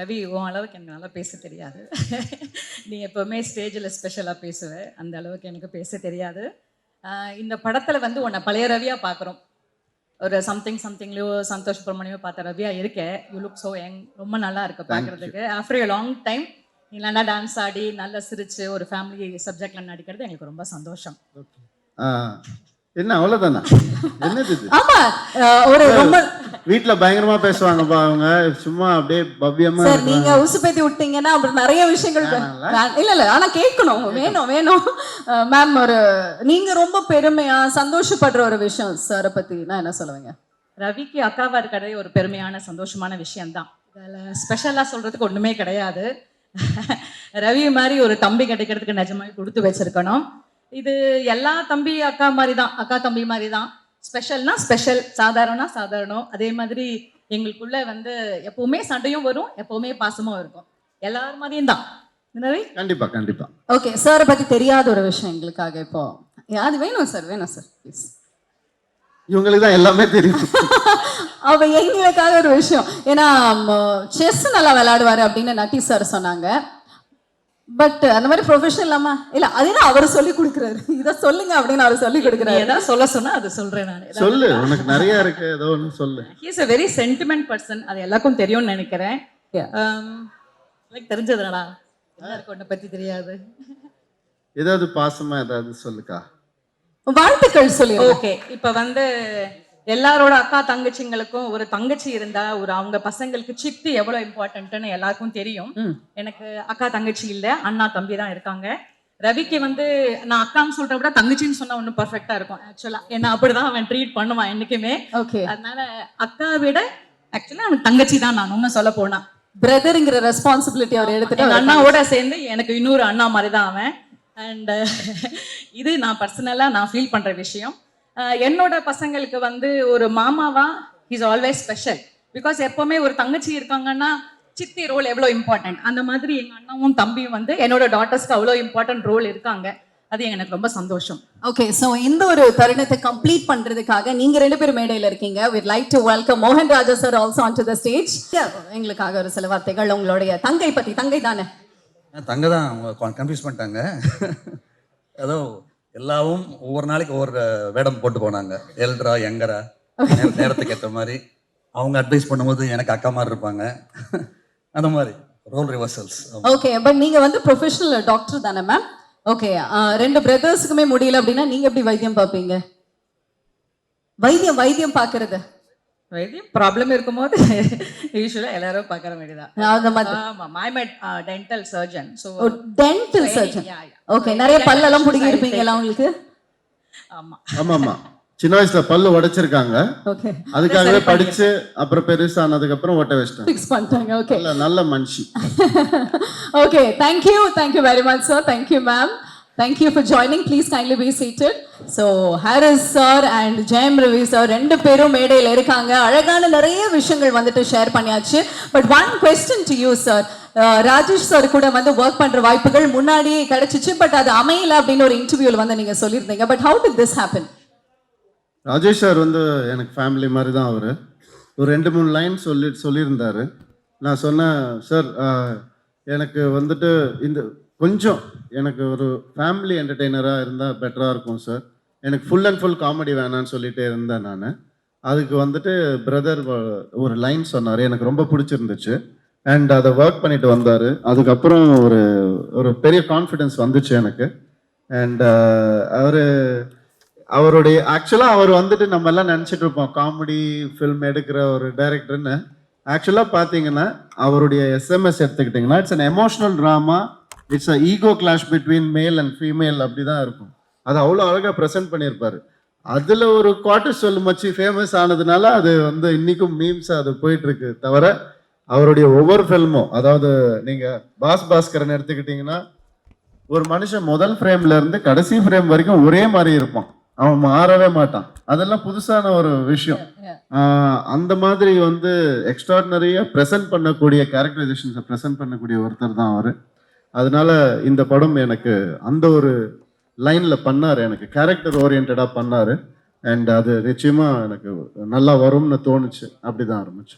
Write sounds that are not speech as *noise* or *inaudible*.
ரவி உன் அளவுக்கு எனக்கு நல்லா பேச தெரியாது. நீ எப்போவுமே ஸ்டேஜில் ஸ்பெஷலாக பேசுவ. அந்த அளவுக்கு எனக்கு பேச தெரியாது. இந்த படத்தில் வந்து உன்னை பழைய ரவியாக பார்க்குறோம் ஒரு சம்திங் சம்திங்லையோ சந்தோஷ் சுப்ரமணியோ பார்த்த ரவியா இருக்க. யூ லுக் ஸோ யங் ரொம்ப நல்லா இருக்கு பார்க்குறதுக்கு ஆஃப்டர் எ லாங் டைம் நீ நல்லா டான்ஸ் ஆடி நல்லா சிரிச்சு ஒரு ஃபேமிலி சப்ஜெக்ட்ல நடிக்கிறது எங்களுக்கு ரொம்ப சந்தோஷம். என்ன அவ்வளவுதானா? என்னது ஆமா ஒரு ரொம்ப வீட்ல பயங்கரமா பேசுவாங்கப்பா அவங்க. சும்மா அப்படியே பவ்யமா சார். நீங்க உசுப்பேத்தி விட்டீங்கன்னா அப்புறம் நிறைய விஷயங்கள் இல்ல இல்ல ஆனா கேட்கணும். வேணும் வேணும். மேம் ஒரு நீங்க ரொம்ப பெருமையா சந்தோஷப்படுற ஒரு விஷயம் சாரை பத்தி நான் என்ன சொல்லுவீங்க? ரவிக்கு அக்காவா இருக்கிறதே ஒரு பெருமையான சந்தோஷமான விஷயம்தான். இதில் ஸ்பெஷலாக சொல்றதுக்கு ஒண்ணுமே கிடையாது. *laughs* ரவி மாதிரி ஒரு தம்பி கிடைக்கிறதுக்கு நிஜமாவே கொடுத்து வச்சிருக்கணும். இது எல்லா தம்பி அக்கா மாதிரி தான் அக்கா தம்பி மாதிரி தான் ஸ்பெஷல்னா ஸ்பெஷல் சாதாரணா சாதாரணம். அதே மாதிரி எங்களுக்குள்ள வந்து எப்பவுமே சண்டையும் வரும் எப்பவுமே பாசமும் இருக்கும். எல்லார் மாதிரியும் தான். கண்டிப்பா கண்டிப்பா. ஓகே சாரை பத்தி தெரியாத ஒரு விஷயம் எங்களுக்காக இப்போ. அது வேணும் சார் வேணும் சார் ப்ளீஸ் இவங்களுக்கு தான் எல்லாமே தெரியும். *laughs* அவ எங்களுக்காக ஒரு விஷயம். ஏன்னா செஸ் நல்லா விளையாடுவாரு அப்படின்னு நட்டி சார் சொன்னாங்க. பட் அந்த மாதிரி ப்ரொஃபஷனல் இல்லாம இல்ல அதுதான் அவர் சொல்லி கொடுக்குறாரு. இதை சொல்லுங்க அப்படின்னு அவர் சொல்லி கொடுக்குறாரு. ஏதாவது சொல்ல சொன்னா அது சொல்றேன் நான். சொல்லு உனக்கு நிறைய இருக்கு ஏதோ ஒண்ணு சொல்லு. He's a very sentiment person அது எல்லாருக்கும் தெரியும்னு நினைக்கிறேன். Yeah. எனக்கு தெரிஞ்சதுடா. எல்லாருக்கும் பத்தி தெரியாது. ஏதாவது பாசமா ஏதாவது சொல்லுக்கா? வாழ்த்துக்கள் சொல்லி ஓகே இப்போ வந்து எல்லாரோட அக்கா தங்கச்சிங்களுக்கும் ஒரு தங்கச்சி இருந்தா ஒரு அவங்க பசங்களுக்கு சித்தி எவ்வளவு இம்பார்ட்டன்ட்னு எல்லாருக்கும் தெரியும். எனக்கு அக்கா தங்கச்சி இல்ல அண்ணா தம்பி தான் இருக்காங்க. ரவிக்கு வந்து நான் அக்கான்னு சொல்றத விட தங்கச்சின்னு சொன்னா ஒன்றும் பர்ஃபெக்டா இருக்கும் ஆக்சுவலா என்ன அப்படிதான் அவன் ட்ரீட் பண்ணுவான் என்னைக்குமே. ஓகே அதனால அக்கா விட ஆக்சுவலா அவன் தங்கச்சி தான் நான் உண்மை சொல்ல போனா. பிரதர்ங்கிற ரெஸ்பான்சிபிலிட்டி அவர் எடுத்துட்டு அண்ணாவோட சேர்ந்து எனக்கு இன்னொரு அண்ணா மாதிரி தான் அவன். அண்ட் இது நான் பர்சனலாக நான் ஃபீல் பண்ற விஷயம். என்னோட பசங்களுக்கு வந்து ஒரு மாமாவா இஸ் ஆல்வேஸ் ஸ்பெஷல் பிகாஸ் எப்பவுமே ஒரு தங்கச்சி இருக்காங்கன்னா சித்தி ரோல் எவ்வளோ இம்பார்ட்டன்ட் அந்த மாதிரி எங்க அண்ணாவும் தம்பியும் வந்து என்னோட டாட்டர்ஸ்க்கு அவ்வளோ இம்பார்ட்டன்ட் ரோல் இருக்காங்க. அது எனக்கு ரொம்ப சந்தோஷம். ஓகே சோ இந்த ஒரு தருணத்தை கம்ப்ளீட் பண்றதுக்காக நீங்க ரெண்டு பேரும் மேடையில இருக்கீங்க. வித் லைக் டு வெல்கம் மோகன் Raja sir also on to the stage எங்களுக்காக ஒரு சில வார்த்தைகள் உங்களுடைய தங்கை பத்தி தங்கை தானே? தங்க தான் கன்ஃபியூஸ் பண்ணிட்டாங்க. ஏதோ எல்லாவும் ஒவ்வொரு நாளைக்கு ஒவ்வொரு வேடம் போட்டு போனாங்க. எல்ட்ரா யங்கரா நேரத்துக்கு ஏற்ற மாதிரி. அவங்க அட்வைஸ் பண்ணும்போது எனக்கு அக்கா மாதிரி இருப்பாங்க. அந்த மாதிரி. ரோல் ரிவர்சல்ஸ் ஓகே பட் நீங்க வந்து ப்ரொஃபஷனல் டாக்டர் தானே மேம் ஓகே ரெண்டு பிரதர்ஸுக்குமே முடியல அப்படின்னா நீங்க எப்படி வைத்தியம் பார்ப்பீங்க? வைத்தியம் வைத்தியம் பார்க்கறது. வைத்தியம் ப்ராப்ளம் இருக்கும்போது *laughs* யூஸ்வலாக எல்லாரும் பார்க்குற வேண்டியதான் அந்த மாதிரி. ஆமா மைமெட் dental surgeon so dental surgeon. Okay நிறைய பல்லெல்லாம் பிடிங்கி இருப்பீங்களா உங்களுக்கு? ஆமா ஆமா. ஆமா சின்ன வயசுல பல்லு உடைச்சிருக்காங்க. ஓகே அதுக்காகவே படிச்சு அப்புறம் பெருசானதுக்கு அப்புறம் ஒட்ட வச்சிட்டாங்க ஃபிக்ஸ் பண்ணிட்டாங்க ஓகே நல்ல நல்ல மனுஷி. *laughs* Okay, thank you. Thank you very much, sir. Thank you, ma'am. Thank you for joining please kindly be seated so Harris sir and Jayam Ravi sir ரெண்டு பேரும் மேடையில் இருக்காங்க. அழகான நிறைய விஷயங்கள் வந்துட்டு ஷேர் பண்ணியாச்சு. But one question to you sir Rajesh sir கூட வந்து ஒர்க் பண்ணுற வாய்ப்புகள் முன்னாடியே கிடைச்சிச்சு. பட் அது அமையல அப்படின்னு ஒரு இன்டர்வியூவில் வந்து நீங்கள் சொல்லியிருந்தீங்க. But how did this happen Rajesh sir வந்து எனக்கு ஃபேமிலி மாதிரி தான் அவர். ஒரு ரெண்டு மூணு லைன் சொல்லி சொல்லியிருந்தாரு. நான் சொன்னேன் சார் எனக்கு வந்துட்டு இந்த கொஞ்சம் எனக்கு ஒரு ஃபேமிலி என்டர்டெய்னராக இருந்தால் பெட்டராக இருக்கும் சார் எனக்கு ஃபுல் அண்ட் ஃபுல் காமெடி வேணான்னு சொல்லிகிட்டே இருந்தேன் நான். அதுக்கு வந்துட்டு பிரதர் ஒரு லைன் சொன்னார் எனக்கு ரொம்ப பிடிச்சிருந்துச்சு. அண்ட் அதை ஒர்க் பண்ணிட்டு வந்தார். அதுக்கப்புறம் ஒரு ஒரு பெரிய கான்ஃபிடென்ஸ் வந்துச்சு எனக்கு. அண்ட் அவர் அவருடைய ஆக்சுவலாக அவர் வந்துட்டு நம்ம எல்லாம் நினச்சிட்டு இருப்போம் காமெடி ஃபில்ம் எடுக்கிற ஒரு டைரக்டர்னு ஆக்சுவலாக பார்த்தீங்கன்னா அவருடைய எஸ்எம்எஸ் எடுத்துக்கிட்டிங்கன்னா it's an emotional drama it's a ego clash between male and female அப்படி தான் இருக்கும். அது அவ்வளோ அழகாக ப்ரெசென்ட் பண்ணியிருப்பாரு. அதில் ஒரு குவார்டர் சொல்லு மச்சி ஃபேமஸ் ஆனதுனால அது வந்து இன்னைக்கும் மீம்ஸ் அது போயிட்டு இருக்கு தவிர அவருடைய ஒவ்வொரு ஃபில்மும் அதாவது நீங்கள் பாஸ் பாஸ்கரன் எடுத்துக்கிட்டிங்கன்னா ஒரு மனுஷன் முதல் ஃப்ரேம்ல இருந்து கடைசி ஃப்ரேம் வரைக்கும் ஒரே மாதிரி இருப்பான். அவன் மாறவே மாட்டான். அதெல்லாம் புதுசான ஒரு விஷயம். அந்த மாதிரி வந்து எக்ஸ்ட்ராடினரியா ப்ரெசென்ட் பண்ணக்கூடிய கேரக்டரைசேஷன்ஸை ப்ரெசென்ட் பண்ணக்கூடிய ஒருத்தர் தான் அவர். அதனால இந்த படம் எனக்கு அந்த ஒரு லைனில் பண்ணார். எனக்கு கேரக்டர் ஓரியன்டாக பண்ணார். அண்ட் அது நிச்சயமாக எனக்கு நல்லா வரும்னு தோணுச்சு. அப்படி தான் ஆரம்பிச்சு.